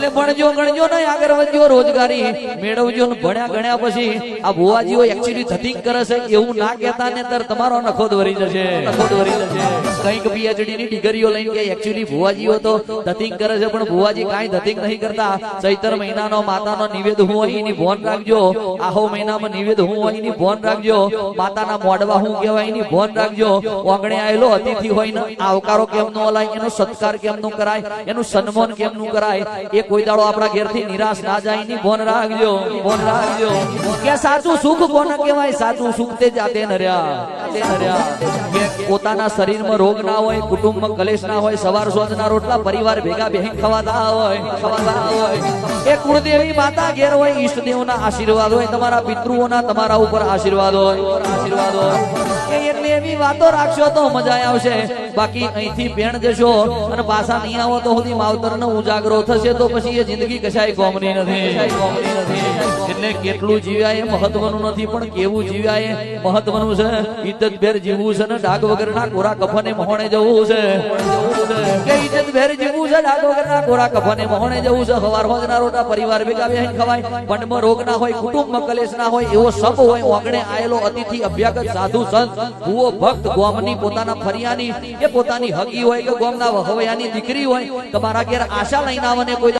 એટલે ભણજો, ગણજો ને આગળ વધજો, રોજગારી મેળવજો ને ભણ્યા ગણ્યા પછી આ ભુવાજીઓ એકચ્યુઅલી થતી કરે છે, એવું ના કહેતા ને તર તમારો નખો દોરી જશે. નખો દોરી જશે. કંઈક પીએચડી ની ડિગ્રીઓ લઈને કે એકચ્યુઅલી ભુવાજીઓ તો ધતિંગ કરે છે, પણ ભુવાજી કાંઈ ધતિંગ નહીં કરતા. ચૈતર મહિનાનો માતાનો નિવેદ હું અહીંની ભોન રાખજો. આહો મહિનામાં નિવેદ હું અહીંની ભોન રાખજો. માતાના મોડવા હું કહેવાય એની ભોન રાખજો. ઓગણે આવેલો અતિથિ હોય ને આવકારો કેમ નો અલાય? એનો સત્કાર કેમ નું કરાય? એનું સન્માન કેમ નું કરાય? એ કોઈ દાડો આપણા ઘેરથી નિરાશ ના જાય ની ભોન રાખજો ભોન રાખજો કે સાચું સુખ કોને કહેવાય? સાચું સુખ તે જાતે નર્યા તે નર્યા. પોતાના શરીરમાં રોગ ના હોય, કુટુંબમાં કલેશ ના હોય, સવાર સોજના રોટલા પરિવાર ભેગા બેહી ખવાતા હોય ખવાતા હોય. એ કુળદેવી માતા ઘેર હોય, ઈષ્ટદેવના આશીર્વાદ હોય, તમારા પિતૃઓના તમારા ઉપર આશીર્વાદ હોય આશીર્વાદ હોય. એટલે એવી વાતો રાખશો તો મજા આવશે. બાકી અહીંથી ભેણ જશો અને પાછા નહીં આવો તો સુધી માવતરનો ઉજાગરો થશે તો એ જિંદગી કશાય ગોમની નથી. એટલે કેટલું જીવ્યા એ મહત્વનું નથી પણ કેવું જીવ્યા એ મહત્વનું છે. ઇજ્જત ભેર જીવવું છે ને ડાગ વગરના કોરા કફને મહોણે જવું છે. કે ઇજ્જત ભેર જીવવું છે ડાગ વગરના કોરા કફને મહોણે જવું છે. હવાર હોજના રોટા પરિવાર ભેગા બેહીને ખવાય. પંડમાં રોગ ના હોય કુટુંબ કલેશ ના હોય એવો સપ હોય ઓગણે આયેલો અતિથિ અભ્યાગત સાધુ સંત ભૂવો ભક્ત ગોમની પોતાના ફરિયાની એ પોતાની હગી હોય કે ગોમના વહવયાની દીકરી હોય તમારા ઘેર આશા લઈને આવે કોઈ